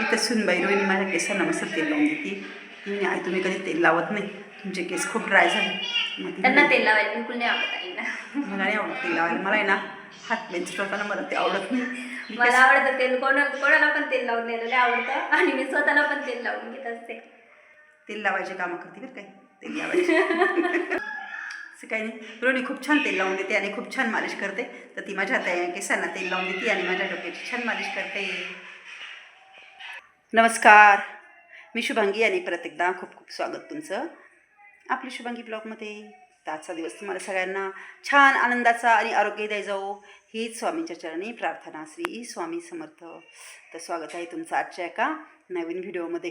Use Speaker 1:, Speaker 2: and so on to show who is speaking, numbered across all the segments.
Speaker 1: इथं सुनबाई रोहिणी माझ्या केसांना मस्त तेल लावून देते. ती म्हणे, आई तुम्ही कधी तेल लावत नाही? तुमचे केस खूप ड्राय झाले.
Speaker 2: त्यांना तेल लावायला बिलकुल नाही आवडत आईना
Speaker 1: मला नाही आवडत तेल लावायला. मला आहे ना हात बेंच होताना मला ते आवडत नाही. मी
Speaker 2: मला आवडतं तेल. कोणा कोणाला पण तेल लावून द्यायला आवडतं. आणि मी स्वतःला पण तेल लावून घेत असते.
Speaker 1: तेल लावायचे कामं करते बरं काय तेल लावायचे. असं काही नाही. रोहिणी खूप छान तेल लावून देते आणि खूप छान मालिश करते. तर ती माझ्या केसांना तेल लावून देते आणि माझ्या डोक्याची छान मालिश करते. नमस्कार. मी शुभांगी आणि परत एकदा खूप खूप स्वागत तुमचं. आपली शुभांगी ब्लॉगमध्ये आजचा दिवस तुम्हाला सगळ्यांना छान आनंदाचा आणि आरोग्यदायी जाऊ हीच स्वामींच्या चरणी प्रार्थना श्री स्वामी समर्थ. तर स्वागत आहे तुमचं आजच्या एका नवीन व्हिडिओमध्ये.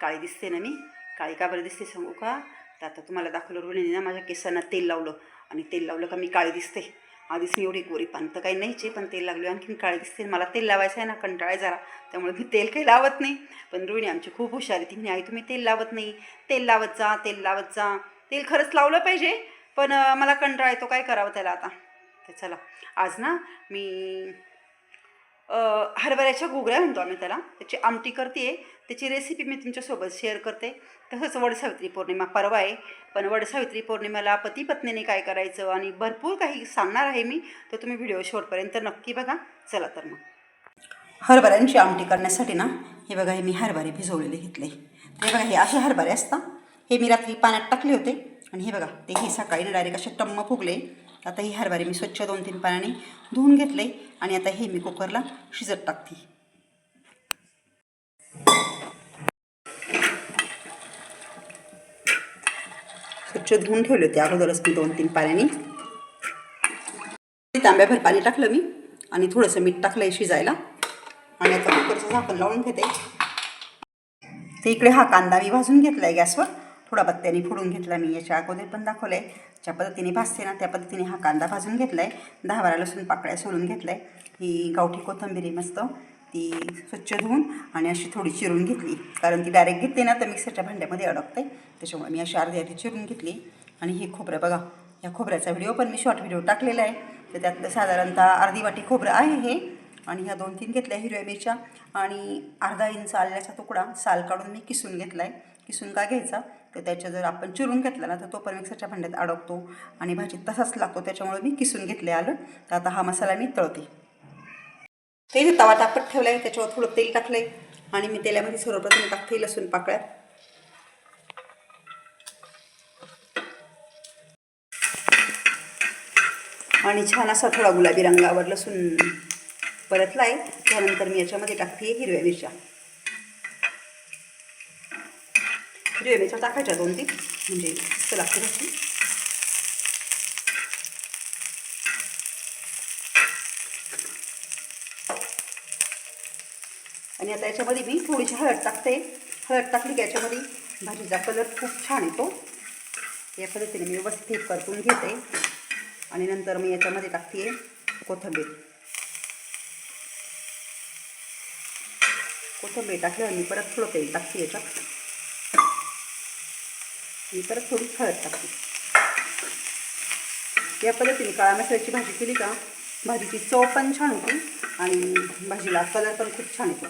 Speaker 1: काळी दिसते ना मी? काळी का बरं दिसते सांगू का? तर आता तुम्हाला दाखवलं रोहिणीने ना माझ्या केसांना तेल लावलं आणि तेल लावलं का मी काळी दिसते. आधीच मी एवढी गोरी पान तर काही नाहीचे पण तेल लागले आणखीन काळी दिसते. मला तेल लावायचं आहे ना कंटाळा जरा. त्यामुळे मी तेल काही लावत नाही. पण रोहिणी आमची खूप हुशार आहे. ती म्हणे आई तुम्ही तेल लावत नाही. तेल लावत जा तेल लावत जा. तेल खरंच लावलं पाहिजे पण मला कंटाळा येतो. काय करावं त्याला आता? तर चला. आज ना मी हरभऱ्याच्या घुगऱ्या म्हणतो आम्ही त्याला. त्याची आमटी करते त्याची रेसिपी मी तुमच्यासोबत शेअर करते. तसंच वडसावित्री पौर्णिमा परवा आहे. पण वडसावित्री पौर्णिमेला पती पत्नीने काय करायचं आणि भरपूर काही सांगणार आहे मी तर तुम्ही व्हिडिओ शेवटपर्यंत नक्की बघा. चला तर मग. हरभऱ्यांची आमटी करण्यासाठी ना हे बघा हे मी हरभरे भिजवलेले घेतले. हे बघा हे असे हरभरे असतात. हे मी रात्री पाण्यात टाकले होते. आणि हे बघा ते हे सकाळी डायरेक्ट असे टम्म फुगले. आता ही हरभरे मी स्वच्छ दोन तीन पाण्याने धुवून घेतले. आणि आता हे मी कुकरला शिजत टाकते. स्वच्छ धुवून ठेवले होते. अगोदरच मी दोन तीन पाण्याने. तांब्याभर पाणी टाकलं मी आणि थोडंसं मीठ टाकलं शिजायला. आणि आता कुकरचं झाकण लावून घेते. ते इकडे हा कांदा मी भाजून घेतला आहे गॅसवर. थोडा बत्त्याने फोडून घेतला मी. याच्या अगोदर पण दाखवलं आहे ज्या पद्धतीने भाजते ना त्या पद्धतीने हा कांदा भाजून घेतला आहे दहा बारा लसूण पाकळ्या सोलून घेतला आहे ही गावठी कोथंबिरी मस्त. ती स्वच्छ धुवून आणि अशी थोडी चिरून घेतली. कारण ती डायरेक्ट घेतली ना तर मिक्सरच्या भांड्यामध्ये अडकते त्याच्यामुळे मी अशी अर्धी अर्धी चिरून घेतली. आणि हे खोबरं बघा या खोबऱ्याचा व्हिडिओ पण मी शॉर्ट व्हिडिओ टाकलेला आहे. तर त्यातलं साधारणतः अर्धी वाटी खोबरं आहे हे. आणि ह्या दोन तीन घेतल्या हिरव्या मिरच्या. आणि अर्धा इंच आल्याचा तुकडा साल काढून मी किसून घेतला आहे किसून का घ्यायचा? तर त्याच्या जर आपण चिरून घेतला ना तर तो पण मिक्सरच्या भांड्यात अडकतो. आणि भाजीत तसाच लागतो त्याच्यामुळे मी किसून घेतले आलं. तर आता हा मसाला मी तळते. ते जे तवा तापत ठेवला आहे त्याच्यावर थोडं तेल टाकलं आहे आणि मी तेलामध्ये सर्वप्रथम टाकते लसूण पाकळ्या. आणि छान असा थोडा गुलाबी रंगावर लसूण परतला आहे त्यानंतर मी याच्यामध्ये टाकते हिरव्या मिरच्या. हिरव्या मिरच्या टाकायच्या दोन तीन म्हणजे मस्त लागते आता याच्यामध्ये मी थोडीशी हळद टाकते. हळद टाकली की याच्यामध्ये भाजीचा कलर खूप छान येतो. या पद्धतीने मी व्यवस्थित परतून घेते. आणि नंतर मी याच्यामध्ये टाकते कोथंबीर. कोथिंबीर टाकल्यावर मी परत थोडं तेल टाकते याच्यात. मी परत थोडी हळद टाकते. या पद्धतीने काळा मसाल्याची भाजी केली का भाजीची चव पण छान होती आणि भाजीला कलर पण खूप छान येतो.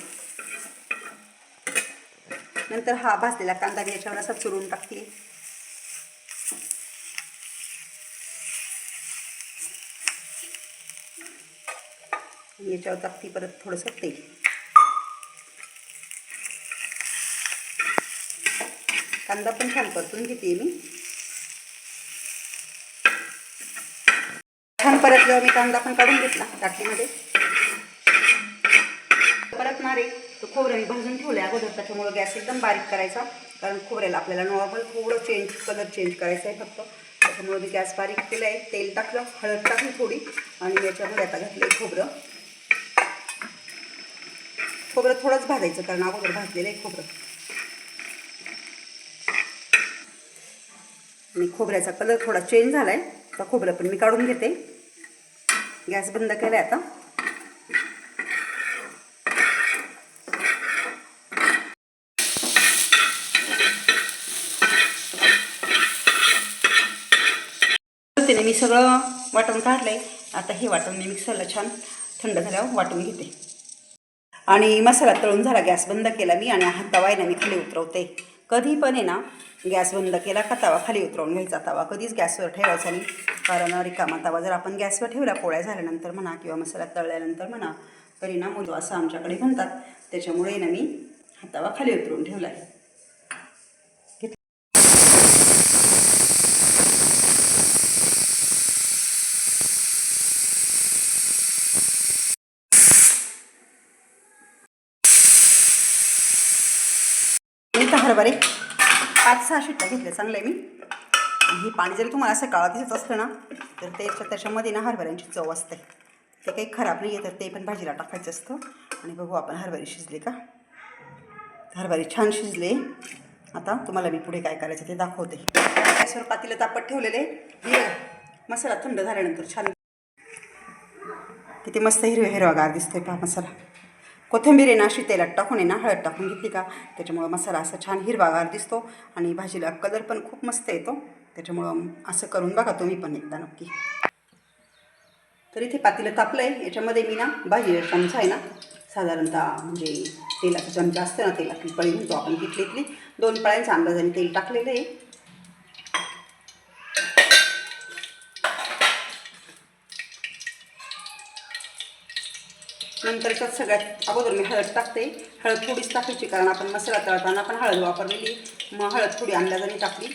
Speaker 1: नंतर हा भाजलेला कांदा मी याच्यावर असा चुरून टाकते. याच्यावर टाकते परत थोडंसं तेल. कांदा पण छान परतून घेते मी. छान परतल्यावर मी कांदा पण काढून घेतला टाकीमध्ये. परतणार आहे. तो खोबरं मी भाजून ठेवलं आहे अगोदर त्याच्यामुळं गॅस एकदम बारीक करायचा. कारण खोबऱ्याला आपल्याला नॉर्मल थोडं चेंज कलर चेंज करायचा आहे फक्त. त्याच्यामुळे मी गॅस बारीक केला आहे तेल टाकलं हळद टाकली थोडी आणि याच्यामध्ये आता घातलं आहे खोबरं. खोबरं थोडंच भाजायचं कारण अगोदर भाजलेलं आहे खोबरं. आणि खोबऱ्याचा कलर थोडा चेंज झाला आहे तर खोबरं पण मी काढून घेते. गॅस बंद केला आहे आता पद्धतीने मी सगळं वाटून काढलं आहे आता हे वाटून मी मिक्सरला छान थंड झाल्यावर वाटून घेते. आणि मसाला तळून झाला गॅस बंद केला मी आणि हा तवायला मी खाली उतरवते. कधी पण आहे ना गॅस बंद केला का तवा खाली उतरवून घ्यायचा. तवा कधीच गॅसवर ठेवायचा नाही. कारण रिकामा तवा जर आपण गॅसवर ठेवला पोळ्या झाल्यानंतर म्हणा किंवा मसाला तळल्यानंतर म्हणा तरी ना मुलं असं आमच्याकडे म्हणतात. त्याच्यामुळे ना मी हा तवा खाली उतरवून ठेवला आहे मी हरभरे पाच सहा शिट्ट्या घेतल्या आहे मी. हे पाणी जरी तुम्हाला असं काळा दिसत असलं ना तर ते त्याच्यामध्ये ना हरभऱ्यांची चव असते. ते काही खराब नाही आहे तर ते पण भाजीला टाकायचं असतं. आणि बघू आपण हरभरे शिजले का? हरभरे छान शिजले. आता तुम्हाला मी पुढे काय करायचं ते दाखवते. गॅसवर पातीला तापत ठेवलेले. मसाला थंड झाल्यानंतर छान किती मस्त हिरव्या हिरवागार दिसतोय पहा मसाला. कोथिंबीर आहे ना अशी तेलात टाकून आहे ना हळद टाकून घेतली का त्याच्यामुळं मसाला असा छान हिरवागार दिसतो आणि भाजीला कलर पण खूप मस्त येतो. त्याच्यामुळं असं करून बघा तुम्ही पण एकदा नक्की. तर इथे पातेलं तापलं आहे याच्यामध्ये मी ना भाजी चमचा आहे ना साधारणतः म्हणजे तेलाचा चमचा असतो ना तेलातली पळी म्हणतो आपण किटलीतली दोन पळ्यांचा अंदाजाने तेल टाकलेलं आहे. नंतर त्यात सगळ्यात अगोदर मी हळद टाकते. हळद थोडीच टाकायची कारण आपण मसाला तळताना आपण हळद वापरलेली मग हळद थोडी अंदाजाने टाकली.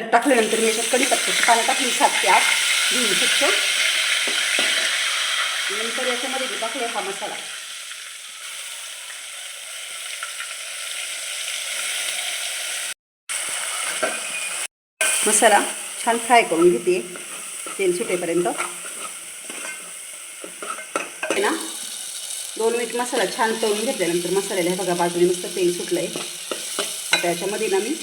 Speaker 1: टाकल्यानंतर मी त्यात कढीपत्त्याची पाणी टाकली सात ते आठ शकतो नंतर याच्यामध्ये मी टाकले हा मसाला. मसाला छान फ्राय करून घेते. तेल सुटेपर्यंत. आहे ना? दोन मिनिट मसाला छान तळून घेतल्यानंतर मसाल्याला हे बघा बाजूने मस्त तेल सुटलं आहे आता याच्यामध्ये ना मी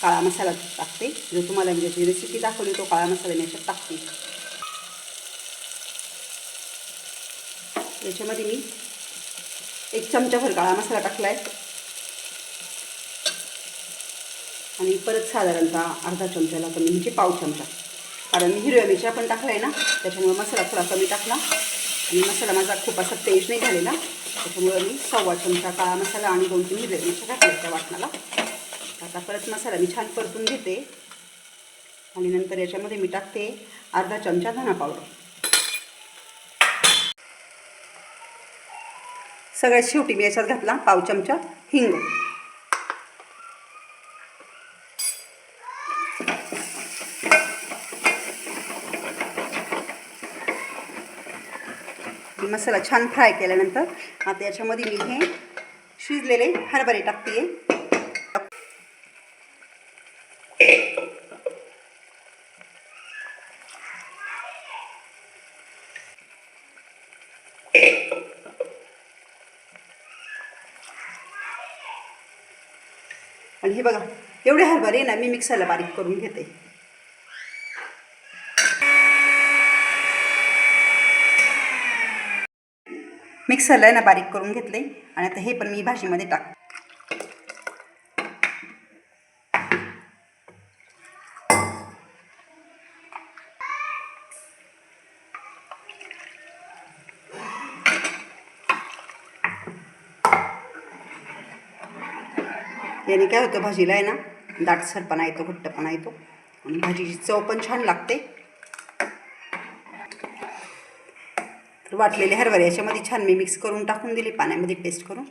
Speaker 1: काळा मसाला टाकते. जो तुम्हाला म्हणजे ज्याची रेसिपी दाखवली तो काळा मसाला मी याच्यात टाकते. याच्यामध्ये मी एक चमचाभर काळा मसाला टाकला आहे आणि परत साधारणतः अर्धा चमच्याला कमी म्हणजे पाव चमचा. कारण मी हिरव्या मिरच्या पण टाकला आहे ना त्याच्यामुळे मसाला थोडा कमी टाकला. आणि मसाला माझा खूप असा तेज नाही झालेला. त्याच्यामुळं मी सव्वा चमचा काळा मसाला आणि दोन तीन हिरव्या मिरच्या टाकल्या त्या वाटणाला. आता परत मसाला मी छान परतून घेते. आणि नंतर याच्यामध्ये मी टाकते अर्धा चमचा धना पावडर. सगळ्यात शेवटी मी याच्यात घातला पाव चमचा हिंग. मसाला छान फ्राय केल्यानंतर आता याच्यामध्ये मी हे शिजलेले हरभरे टाकते आणि हे बघा एवढे हरभरे ना मी मिक्सरला बारीक करून घेते. मिक्सरला आहे ना बारीक करून घेतले आणि आता हे पण मी भाजीमध्ये टाक याने काय होतं भाजीला आहे ना दाटसरपणा येतो घट्टपणा येतो. आणि भाजीची चव पण छान लागते. वाटलेले हरभरे याच्यामध्ये छान मी मिक्स करून टाकून दिली पाण्यामध्ये पेस्ट करून.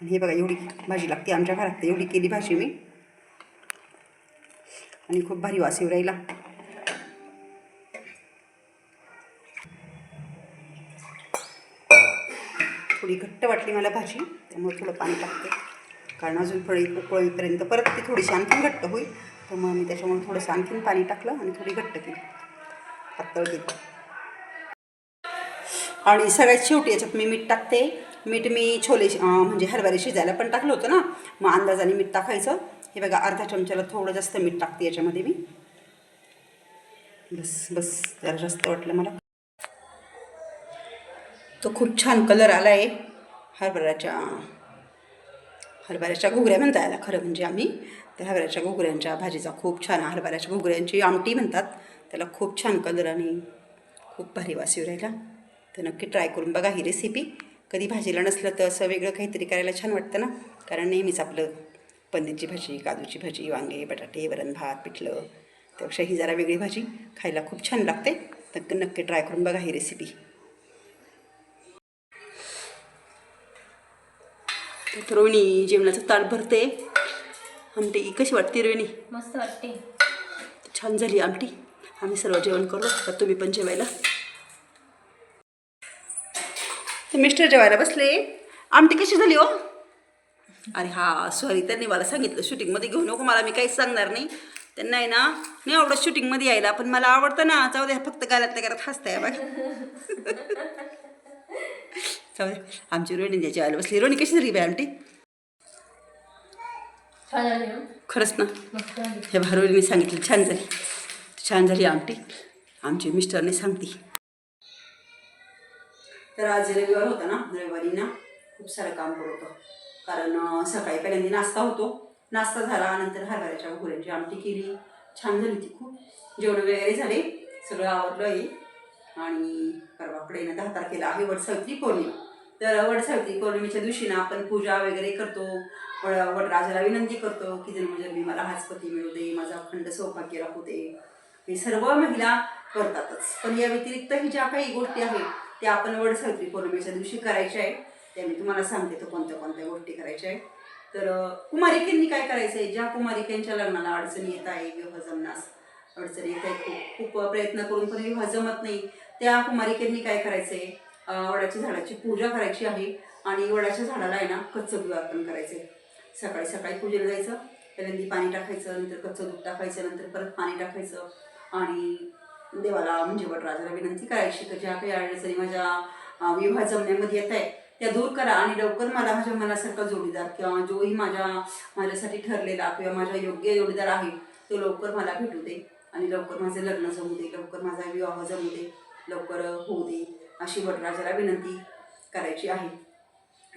Speaker 1: आणि हे बघा एवढी भाजी लागते आमच्या घरात. एवढी केली भाजी मी. आणि खूप भारी वास येऊ राहिला. थोडी घट्ट वाटली मला भाजी त्यामुळे थोडं पाणी टाकते. कारण अजून थोडी उकळीपर्यंत परत ती थोडीशी आणखीन घट्ट होईल. त्यामुळे मी त्याच्यामुळे थोडंसं आणखीन पाणी टाकलं आणि थोडी घट्ट केली. पातळ केली. आणि सगळ्यात शेवटी याच्यात मी मीठ टाकते. मीठ मी छोले म्हणजे हरभरे शिजायला पण टाकलं होतं ना. मग अंदाजाने मीठ टाकायचं. हे बघा अर्धा चमच्याला थोडं जास्त मीठ टाकते याच्यामध्ये मी. बस बस जरा जास्त वाटलं मला. तो खूप छान कलर आला आहे हरभऱ्याच्या हरभऱ्याच्या घुगऱ्या म्हणता याला खरं म्हणजे आम्ही. त्या हरभऱ्याच्या घुगऱ्यांच्या भाजीचा खूप छान हरभऱ्याच्या घुगऱ्यांची आमटी म्हणतात. त्याला खूप छान कलर आणि खूप भारी वास येऊ राहिला. तर नक्की ट्राय करून बघा ही रेसिपी कधी भाजीला नसलं तर असं वेगळं काहीतरी करायला छान वाटतं ना? कारण नेहमीच आपलं पनीरची भाजी काजूची भाजी वांगे बटाटे वरण भात पिठलं त्यापेक्षा ही जरा वेगळी भाजी खायला खूप छान लागते. तर नक्की ट्राय करून बघा ही रेसिपी तर रोहिणी जेवणाचं ताट भरते. आमटी कशी वाटते रोहिणी?
Speaker 2: मस्त वाटते.
Speaker 1: छान झाली आमटी. आम्ही सर्व जेवण करू. तर तुम्ही पण जेवायला. मिस्टर जेवायला बसले. आमटी कशी झाली हो? अरे हा सॉरी त्यांनी मला सांगितलं शूटिंगमध्ये घेऊ नको मला मी काहीच सांगणार नाही. त्यांना आहे ना नाही आवडत शूटिंगमध्ये यायला पण मला आवडतं ना. जाऊ द्या फक्त गालातल्या घरात हसताय बघ. जाऊ दे आमची रोहिणी जेवायला बसली. रोहिणी कशी झाली बाई आमटी? खरंच ना? हे भारोलीने सांगितलं छान झाली. छान झाली आमटी. आमची मिस्टरने सांगते. तर आज रविवार होता ना रविवारी ना खूप सारं काम करत होतं. कारण सकाळी पहिल्यांदा नाश्ता होतो. नाश्ता झाला नंतर हरभऱ्याच्या घोड्यांची आमटी केली. छान झाली ती खूप. जेवण वगैरे झाले सगळं आवडलं आहे. आणि परवाकडे ना दहा तारखेला आहे वटसावित्री पौर्णिमा. तर वटसावित्री पौर्णिमेच्या दिवशी ना आपण पूजा वगैरे करतो. वड वडराजाला विनंती करतो की जन्मजन्मी मला हाच पती मिळू दे माझा अखंड सौभाग्य राहू दे. हे सर्व महिला करतातच. पण या व्यतिरिक्त ही ज्या काही गोष्टी आहेत ते आपण वडसावित्री पौर्णिमेच्या दिवशी करायच्या आहे. त्या मी तुम्हाला सांगते तो कोणत्या कोणत्या गोष्टी करायच्या आहेत तर कुमारिकेंनी काय करायचं आहे ज्या कुमारिकेंच्या लग्नाला अडचणी येत आहे विवाह जमण्यास अडचणी येत आहे खूप खूप प्रयत्न करून पण विवाह जमत नाही. त्या कुमारिकेंनी काय करायचं आहे वडाच्या झाडाची पूजा करायची आहे आणि वडाच्या झाडाला आहे ना कच्चं दूध अर्पण करायचं आहे सकाळी सकाळी पूजेला जायचं पहिल्यांदा पाणी टाकायचं नंतर कच्चं दूध टाकायचं नंतर परत पाणी टाकायचं आणि देवाला म्हणजे वटराजाला विनंती करायची की ज्या काही अडचणी माझ्या विवाह जमण्यामध्ये येत आहे त्या दूर करा आणि लवकर मला माझ्या मनासारखा जोडीदार किंवा जोही माझ्या माझ्यासाठी ठरलेला किंवा माझा योग्य जोडीदार आहे तो लवकर मला भेटू दे आणि लवकर माझे लग्न जमू दे लवकर माझा विवाह जमू दे लवकर होऊ दे अशी वटराजाला विनंती करायची आहे.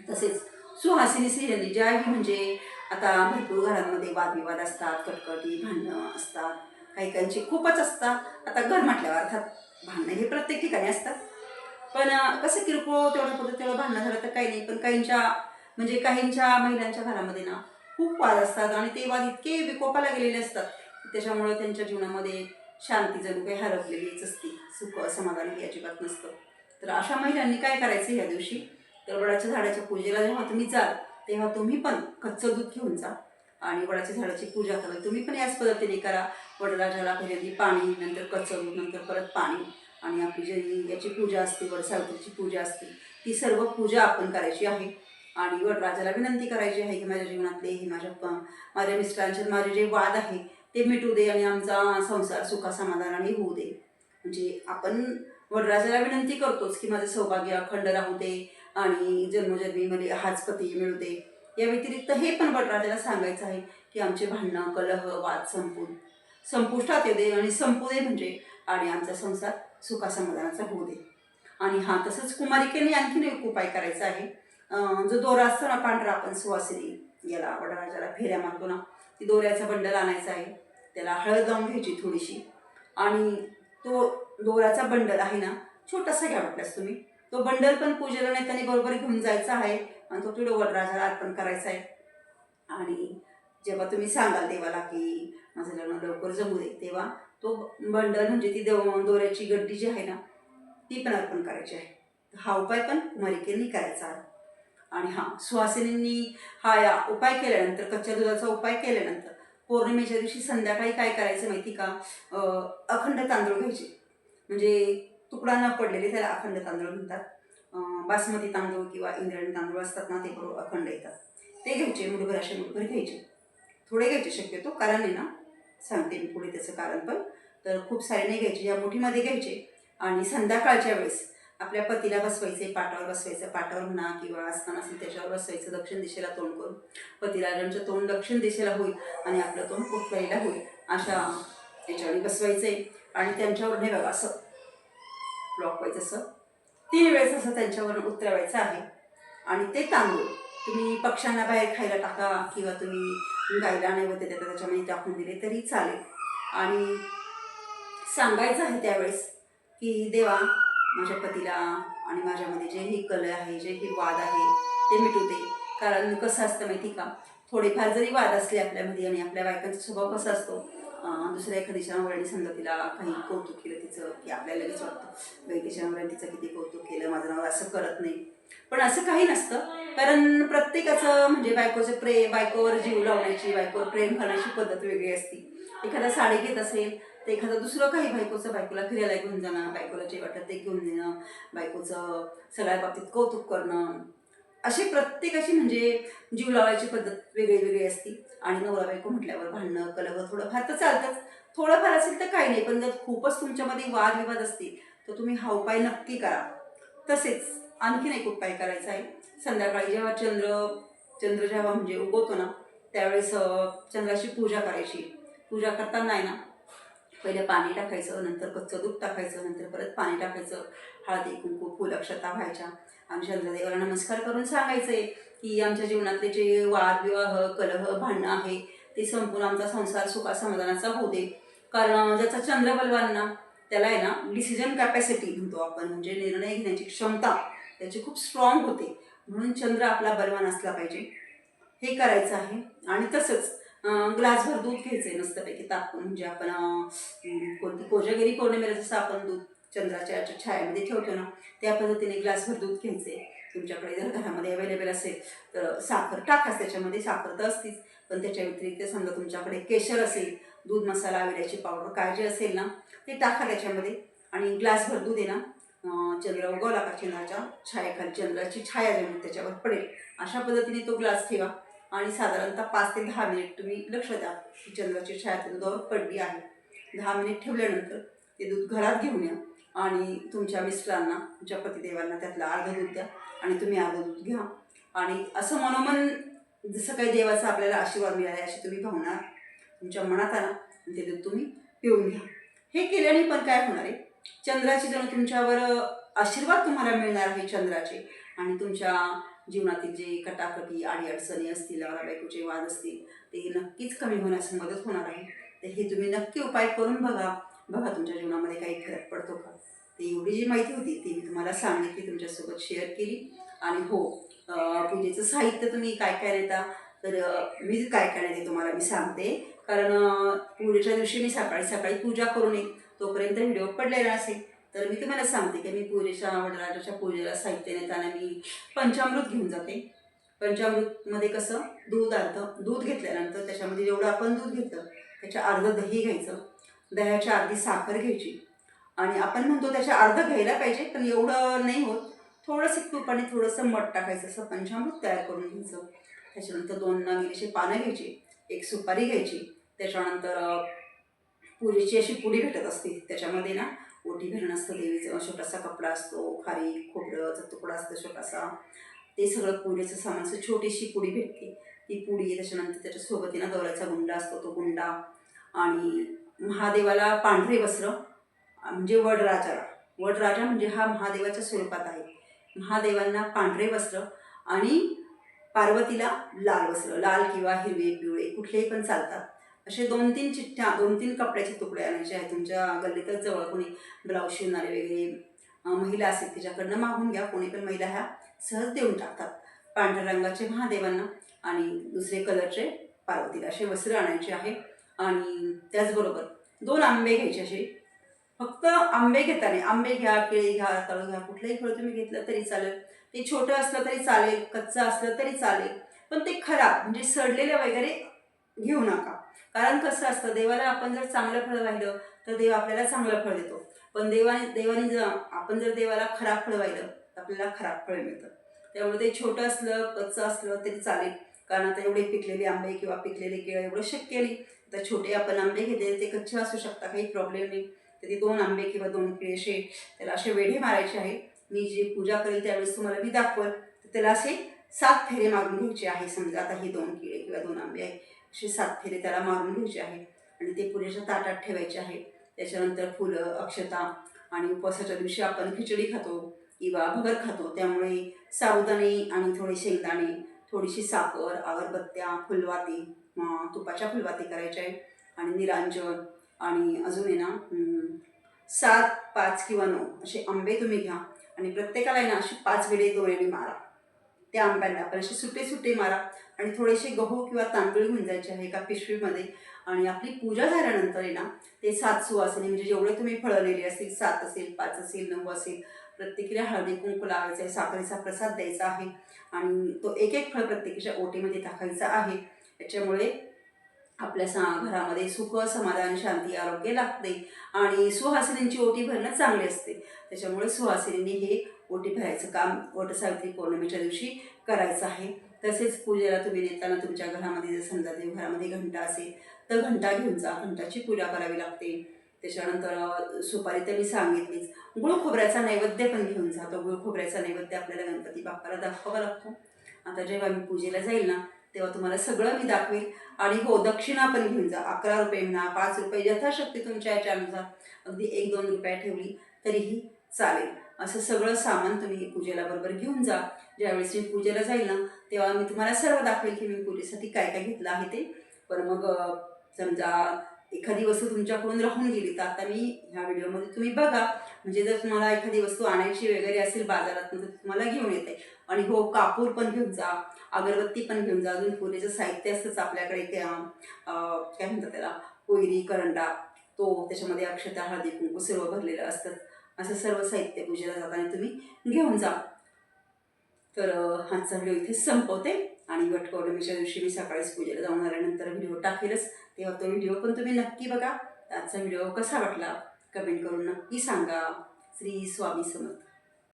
Speaker 1: तसेच सुहासिनी ज्या आहे म्हणजे आता भरपूर घरांमध्ये वादविवाद असतात कटकटी भांडणं असतात काही खूपच असतात. आता घर म्हटल्यावर अर्थात भांडणं हे प्रत्येक ठिकाणी असतात. पण कसं किरकोळ तेवढं पुरतं तेवढं भांडणं झालं तर काही नाही. पण काहींच्या म्हणजे काहींच्या महिलांच्या घरामध्ये ना खूप वाद असतात आणि ते वाद इतके विकोपाला गेलेले असतात. त्याच्यामुळे त्याच्यामुळं त्यांच्या जीवनामध्ये शांती जणू काही हरपलेलीच असते. सुख समाधान हे अजिबात नसतं. तर अशा महिलांनी काय करायचं ह्या दिवशी? तळबडाच्या झाडाच्या पूजेला जेव्हा तुम्ही जाल तेव्हा तुम्ही पण कच्चं दूध घेऊन जा. आणि वडाच्या झाडाची पूजा करा. तुम्ही पण याच पद्धतीने करा. वडराजाला पहिल्यांदी पाणी नंतर कचरू नंतर परत पाणी. आणि आपली जी याची पूजा असते वड सावित्रीची पूजा असते ती सर्व पूजा आपण करायची आहे. आणि वडराजाला विनंती करायची आहे की माझ्या जीवनातले हे माझ्या माझ्या मिस्टरांचे माझे जे वाद आहे ते मिटू दे आणि आमचा संसार सुखा समाधानाने होऊ दे. म्हणजे आपण वडराजाला विनंती करतोच की माझं सौभाग्य अखंड राहू दे आणि जन्मजन्मी मला हाच पती मिळू दे. या व्यतिरिक्त हे पण बटराजाला सांगायचं आहे की आमचे भांडणं कलह वाद संपून संपुष्टात येऊ दे आणि संपू दे म्हणजे आणि आमचा संसार सुखा समाधानाचा होऊ दे. आणि हा तसंच कुमारिकेने आणखीन एक उपाय करायचा आहे. जो दोरा असतो ना पांढरा आपण सुवासिनी याला वडराजाला फेऱ्या मारतो ना ती दोऱ्याचा बंडल आणायचा आहे. त्याला हळद लावून घ्यायची थोडीशी. आणि तो दोऱ्याचा बंडल आहे ना छोटासा घ्या वाटल्यास तुम्ही. तो बंडल पण पूजेला नाही त्याने बरोबर घेऊन जायचा आहे. आणि तो तिथं वनराजाला अर्पण करायचा आहे. आणि जेव्हा तुम्ही सांगाल देवाला की माझं लग्न लवकर जमू दे तेव्हा तो बंडल म्हणजे ती देव दोऱ्याची गड्डी जी आहे ना ती पण अर्पण करायची आहे. हा उपाय पण कुमारिकेंनी करायचा. आहे आणि हां सुहासिनींनी हा या उपाय केल्यानंतर कच्च्या दुधाचा उपाय केल्यानंतर पौर्णिमेच्या दिवशी संध्याकाळी काय करायचं माहिती का? अखंड तांदूळ घ्यायचे. म्हणजे तुकडा न पडलेले त्याला अखंड तांदूळ म्हणतात. बासमती तांदूळ किंवा इंद्रायणी तांदूळ असतात ना ते बरोबर अखंड येतात. ते घ्यायचे मुठभर असे मुठभर घ्यायचे. थोडे घ्यायचे शक्यतो कारण आहे ना सांगते मी पुढे त्याचं कारण पण. तर खूप सारे नाही घ्यायचे या मुठीमध्ये घ्यायचे. आणि संध्याकाळच्या वेळेस आपल्या पतीला बसवायचे पाटावर बसवायचं पाटावर म्हणा किंवा असताना असेल त्याच्यावर बसवायचं दक्षिण दिशेला तोंड करून. पतिराजांचं तोंड दक्षिण दिशेला होईल आणि आपलं तोंड उत्तरेला होईल अशा याच्यावर आहे आणि त्यांच्यावर नाही बघा असं व्हायचं असं तीन वेळेस असं त्यांच्यावर उतरवायचं आहे. आणि ते तांदूळ. तुम्ही पक्ष्यांना बाहेर खायला टाका किंवा तुम्ही गायला नाही देता त्याच्यामध्ये टाकून दिले तरी चालेल. आणि सांगायचं आहे त्यावेळेस की देवा माझ्या पतीला आणि माझ्यामध्ये जे ही कल आहे जे ही वाद आहे ते मिटू दे. कारण कसं असतं माहिती का? थोडेफार जरी वाद असले आपल्यामध्ये आणि आपल्या बायकांचा स्वभाव कसा असतो दुसऱ्या एखाद्याच्या नवऱ्याने समजा तिला काही कौतुक केलं तिचं की आपल्याला लगेच वाटतं बाई तिच्या तिचं किती कौतुक केलं माझं नाव असं करत नाही. पण असं काही नसतं. कारण प्रत्येकाचं म्हणजे बायकोचं प्रेम बायकोवर जीव लावण्याची बायकोवर प्रेम करण्याची पद्धत वेगळी असते. एखादा साडी घेत असेल तर एखादं दुसरं काही बायकोचं बायकोला फिरायला घेऊन जाणं बायकोला जे वाटतं ते घेऊन देणं बायकोचं सगळ्या बाबतीत कौतुक करणं. अशी प्रत्येकाची म्हणजे जीव लावायची पद्धत वेगळी वेगळी असती. आणि नवरा बायको म्हटल्यावर भांडणं कलह थोडंफार तर चालतंच. थोडंफार असेल तर काही नाही पण जर खूपच तुमच्यामध्ये वादविवाद असतील तर तुम्ही हा उपाय नक्की करा. तसेच आणखीन एक उपाय करायचा आहे. संध्याकाळी जेव्हा चंद्र चंद्र जेव्हा म्हणजे उगवतो ना त्यावेळेस चंद्राची पूजा करायची. पूजा करताना आहे ना पहिले पाणी टाकायचं नंतर कच्चं दूध टाकायचं नंतर परत पाणी टाकायचं. हळदी कुंकू फुल अक्षता व्हायच्या. आणि चंद्रदेवाला नमस्कार करून सांगायचं आहे की आमच्या जीवनातले जे वाद विवाह कलह भांडणं आहे ते संपून आमचा संसार सुखा समाधानाचा होऊ दे. कारण ज्याचा चंद्र बलवान ना त्याला आहे ना डिसिजन कॅपॅसिटी म्हणतो आपण म्हणजे निर्णय घेण्याची क्षमता त्याची खूप स्ट्रॉंग होते. म्हणून चंद्र आपला बलवान असला पाहिजे. हे करायचं आहे. आणि तसंच ग्लासभर दूध घ्यायचं आहे मस्तपैकी तापून म्हणजे आपण कोणती कोजागिरी पौर्णिमेला जसं आपण दूध चंद्राच्या छायामध्ये ठेवतो ना त्या पद्धतीने ग्लासभर दूध घ्यायचे तुमच्याकडे जर घरामध्ये अवेलेबल असेल तर साखर टाकाच त्याच्यामध्ये साखर तर असतीच. पण त्याच्या व्यतिरिक्त समजा तुमच्याकडे केशर असेल दूध मसाला विड्याची पावडर काय जे असेल ना ते टाका त्याच्यामध्ये. आणि ग्लासभर दूध आहे ना अं, चंद्र का चंद्राच्या छायाखाली चंद्राची छाया जमीन त्याच्यावर पडेल. अशा पद्धतीने तो ग्लास ठेवा. आणि साधारणतः पाच ते दहा मिनिट तुम्ही लक्ष द्या की चंद्राची छाया दुधावर पडली आहे. दहा मिनिट ठेवल्यानंतर ते दूध घरात घेऊन या. आणि तुमच्या मिस्टरांना तुमच्या पतिदेवांना त्यातलं अर्ध दूध द्या आणि तुम्ही अर्ध दूध घ्या. आणि असं मनोमन जसं काही देवाचा आपल्याला आशीर्वाद मिळाला अशी तुम्ही भावना तुमच्या मनात आणा आणि ते दूध तुम्ही पिऊन घ्या. हे केल्याने पण काय होणार आहे? चंद्राची जणू तुमच्यावर आशीर्वाद तुम्हाला मिळणार आहे चंद्राचे. आणि तुमच्या जीवनातील जे कटाकटी अडीअडचणी असतील नवरा बायकोचे वाद असतील ते नक्कीच कमी होण्यास मदत होणार आहे. तर हे तुम्ही नक्की उपाय करून बघा. बघा तुमच्या जीवनामध्ये काही फरक पडतो का? ती एवढी जी माहिती होती ती मी तुम्हाला सांगितली तुमच्यासोबत शेअर केली. आणि हो पूजेचं साहित्य तुम्ही काय काय नेता तर मी काय काय नेते तुम्हाला मी सांगते. कारण पूजेच्या दिवशी मी सकाळी सकाळी पूजा करून येईल तोपर्यंत व्हिडिओ पडलेला असेल. तर मी तुम्हाला सांगते की मी पूजेच्या वडराजाच्या पूजेला साहित्य नेताना मी पंचामृत घेऊन जाते. पंचामृतमध्ये कसं? दूध अर्ध दूध घेतल्यानंतर त्याच्यामध्ये जेवढं आपण दूध घेतलं त्याच्या अर्ध दही घ्यायचं. दह्याच्या अर्धी साखर घ्यायची. आणि आपण म्हणतो त्याच्या अर्ध घ्यायला पाहिजे पण एवढं नाही होत. थोडंसं तूप आणि थोडंसं मठ टाकायचं असं पंचामृत तयार करून घ्यायचं. त्याच्यानंतर दोन नागिरीचे पानं घ्यायची एक सुपारी घ्यायची. त्याच्यानंतर पूजेची अशी पुडी भेटत असते त्याच्यामध्ये ना ओटी भरणं असतं देवीचं छोटासा कपडा असतो खारी खोबरंचा तुकडा असतो छोटासा ते सगळं पुरीचं सामान असं छोटीशी पुडी भेटते. ती पुडी त्याच्यानंतर त्याच्यासोबत ना दौऱ्याचा गुंडा असतो तो गुंडा. आणि महादेवाला पांढरे वस्त्र म्हणजे वडराजाला वडराजा म्हणजे हा महादेवाच्या स्वरूपात आहे. महादेवांना पांढरे वस्त्र आणि पार्वतीला लाल वस्त्र. लाल किंवा हिरवे पिवळे कुठलेही पण चालतात. असे दोन तीन चिठ्ठ्या दोन तीन कपड्याचे तुकडे आणायचे आहेत. तुमच्या गल्लीतच जवळ कोणी ब्लाऊज शिवणारे वगैरे महिला असतील त्याच्याकडनं मागून घ्या. कोणी पण महिला ह्या सहज देऊन टाकतात. पांढऱ्या रंगाचे महादेवांना आणि दुसरे कलरचे पार्वतीला असे वस्त्र आणायचे आहे. आणि त्याचबरोबर दोन आंबे घ्यायचे असे. फक्त आंबे घेताना आंबे घ्या केळी घ्या तळू घ्या कुठलंही फळ तुम्ही घेतलं तरी चालेल. ते छोटं असलं तरी चालेल कच्चं असलं तरी चालेल. पण ते खराब म्हणजे सडलेलं वगैरे घेऊ नका. कारण कसं असतं देवाला आपण जर चांगलं फळ वाहिलं तर देव आपल्याला चांगलं फळ देतो. पण देवाने देवाने जर आपण जर देवाला खराब फळ वाहिलं तर आपल्याला खराब फळ मिळतं. त्यामुळे ते छोटं असलं कच्चं असलं तरी चालेल. कारण आता एवढे पिकलेले आंबे किंवा पिकलेले केळं एवढं शक्य नाही. तर छोटे आपण आंबे घेतले ते कच्चे असू शकता काही प्रॉब्लेम नाही. तर ते दोन आंबे किंवा दोन केळी असे त्याला असे वेढे मारायचे आहे. मी जे पूजा करेल त्यावेळेस तुम्हाला मी दाखवल. तर त्याला असे सात फेरे मारून घ्यायचे आहे. समजा आता हे दोन केळे किंवा दोन आंबे आहे असे सात फेरे त्याला मारून घ्यायचे आहे. आणि ते पूजेच्या ताटात ठेवायचे आहे. त्याच्यानंतर फुलं अक्षता आणि उपवासाच्या दिवशी आपण खिचडी खातो किंवा भगर खातो. त्यामुळे साबुदाणे आणि थोडे शेंगदाणे थोडीशी साखर अगरबत्त्या फुलवाती तुपाच्या फुलवाती करायच्या आहे आणि निरांजन आणि अजून आहे ना सात पाच किंवा नऊ असे आंबे तुम्ही घ्या. आणि प्रत्येकाला आहे ना अशी पाच वेळे दोऱ्याने मारा. त्या आंब्यांना पण असे सुटे सुटे मारा. आणि थोडेसे गहू किंवा तांदूळ घेऊन जायचे आहे एका पिशवीमध्ये. आणि आपली पूजा झाल्यानंतर आहे ना ते सात सुवासने म्हणजे जेवढे तुम्ही फळं नेली असतील सात असेल पाच असेल नऊ असेल प्रत्येकीला हळदी कुंकू लावायचं आहे साखरेचा प्रसाद द्यायचा आहे आणि तो एक एक फळ प्रत्येकीच्या ओटीमध्ये टाकायचा आहे. त्याच्यामुळे आपल्या सा घरामध्ये सुख समाधान शांती आरोग्य लागते आणि सुहासिनींची ओटी भरणं चांगली असते. त्याच्यामुळे सुहासिनींनी हे ओटी भरायचं काम वटसावित्री पौर्णिमेच्या दिवशी करायचं आहे. तसेच पूजेला तुम्ही नेताना तुमच्या घरामध्ये जर समजा देवघरामध्ये घंटा असेल तर घंटा घेऊन जा. घंटाची पूजा करावी लागते. त्याच्यानंतर सुपारी तर मी सांगितलीच. गुळ खोबऱ्याचा नैवेद्य पण घेऊन जा. गुळखोबऱ्याचा गुळ खोबऱ्याचा नैवेद्य आपल्याला गणपती बाप्पाला दाखवावा लागतो आता जेव्हा मी पूजेला जाईल ना तेव्हा तुम्हाला सगळं मी दाखवेल. आणि हो दक्षिणा पण घेऊन जा. अकरा रुपये म्हणा पाच रुपये यथाशक्ती तुमच्या याच्यानुसार. अगदी एक दोन रुपया ठेवली तरीही चालेल. असं सगळं सामान तुम्ही पूजेला बरोबर घेऊन जा. ज्यावेळेस मी पूजेला जाईल ना तेव्हा मी तुम्हाला सर्व दाखवेल की मी पूजेसाठी काय काय घेतलं आहे ते. पण मग समजा एखादी वस्तू तुमच्याकडून राहून गेली तर आता मी ह्या व्हिडिओमध्ये तुम्ही बघा. म्हणजे जर तुम्हाला एखादी वस्तू आणायची वगैरे असेल बाजारात तर तुम्हाला घेऊन येते. आणि हो कापूर पण घेऊन जा. अगरबत्ती पण घेऊन जा. अजून पूजेचं साहित्य असतंच आपल्याकडे त्या काय म्हणतात त्याला? कोयरी करंडा. तो त्याच्यामध्ये अक्षता हळदी कुंकू सर्व भरलेलं असतं. असं सर्व साहित्य पूजेला जाताना तुम्ही घेऊन जा. तर अं, आजचा व्हिडिओ इथे संपवते. आणि वटपौर्णिमेच्या दिवशी मी सकाळीच पूजेला जाऊन आल्यानंतर व्हिडिओ टाकेलच. तेव्हा तो व्हिडिओ पण तुम्ही नक्की बघा. आजचा व्हिडिओ कसा वाटला? कमेंट करून नक्की सांगा. श्री स्वामी समर्थ.